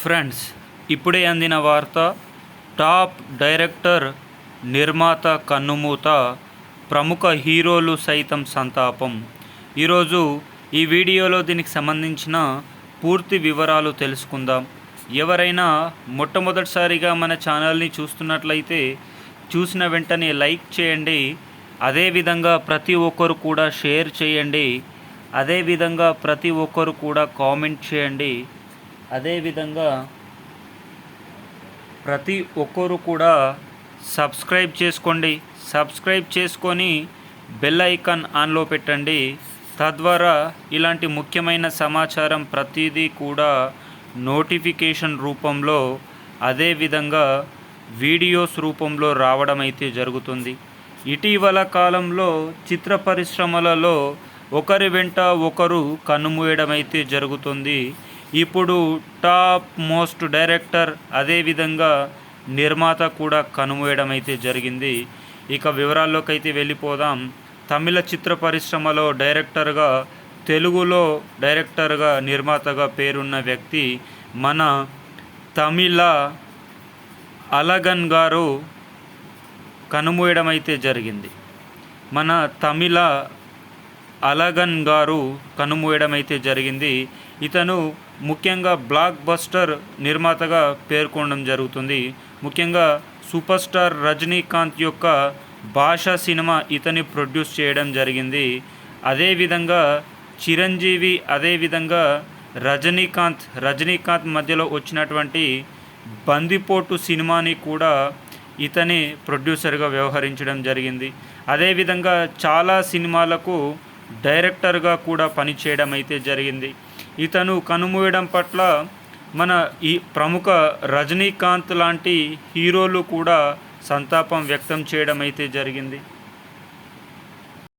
Friends ఇప్పుడే అందిన వార్త టాప్ డైరెక్టర్ నిర్మాత కన్నుమూత ప్రముఖ హీరోలు సైతం సంతాపం. ఈరోజు ఈ వీడియోలో దీనికి సంబంధించిన పూర్తి వివరాలు తెలుసుకుందాం. ఎవరైనా మొట్టమొదటిసారిగా మన ఛానల్ని చూస్తున్నట్లయితే చూసిన వెంటనే లైక్ చేయండి అదేవిధంగా ప్రతి ఒక్కరు కూడా షేర్ చేయండి అదేవిధంగా ప్రతి ఒక్కరు కూడా కామెంట్ చేయండి అదేవిధంగా ప్రతి ఒక్కరు కూడా సబ్స్క్రైబ్ చేసుకోండి. సబ్స్క్రైబ్ చేసుకొని బెల్ ఐకాన్ ఆన్లో పెట్టండి. తద్వారా ఇలాంటి ముఖ్యమైన సమాచారం ప్రతిదీ కూడా నోటిఫికేషన్ రూపంలో అదేవిధంగా వీడియోస్ రూపంలో రావడం అయితే జరుగుతుంది. ఇటీవల కాలంలో చిత్ర పరిశ్రమలలో ఒకరి వెంట ఒకరు కన్నుమూయడం అయితే జరుగుతుంది. ఇప్పుడు టాప్ మోస్ట్ డైరెక్టర్ అదేవిధంగా నిర్మాత కూడా కనుమూయడం అయితే జరిగింది. ఇక వివరాల్లోకి అయితే వెళ్ళిపోదాం. తమిళ చిత్ర పరిశ్రమలో డైరెక్టర్గా తెలుగులో డైరెక్టర్గా నిర్మాతగా పేరున్న వ్యక్తి మన తమిళ అలగన్ గారు కనుమూయడం అయితే జరిగింది. మన తమిళ అలగన్ గారు కనుమూయడం అయితే జరిగింది. ఇతను ముఖ్యంగా బ్లాక్ బస్టర్ నిర్మాతగా పేర్కొనడం జరుగుతుంది. ముఖ్యంగా సూపర్ స్టార్ రజనీకాంత్ యొక్క భాష సినిమా ఇతని ప్రొడ్యూస్ చేయడం జరిగింది. అదేవిధంగా చిరంజీవి అదేవిధంగా రజనీకాంత్ రజనీకాంత్ మధ్యలో వచ్చినటువంటి బందిపోటు సినిమాని కూడా ఇతని ప్రొడ్యూసర్గా వ్యవహరించడం జరిగింది. అదేవిధంగా చాలా సినిమాలకు డైరెక్టర్గా కూడా పనిచేయడం అయితే జరిగింది. ఇతను కనుమూయడం పట్ల మన ఈ ప్రముఖ రజనీకాంత్ లాంటి హీరోలు కూడా సంతాపం వ్యక్తం చేయడం అయితే జరిగింది.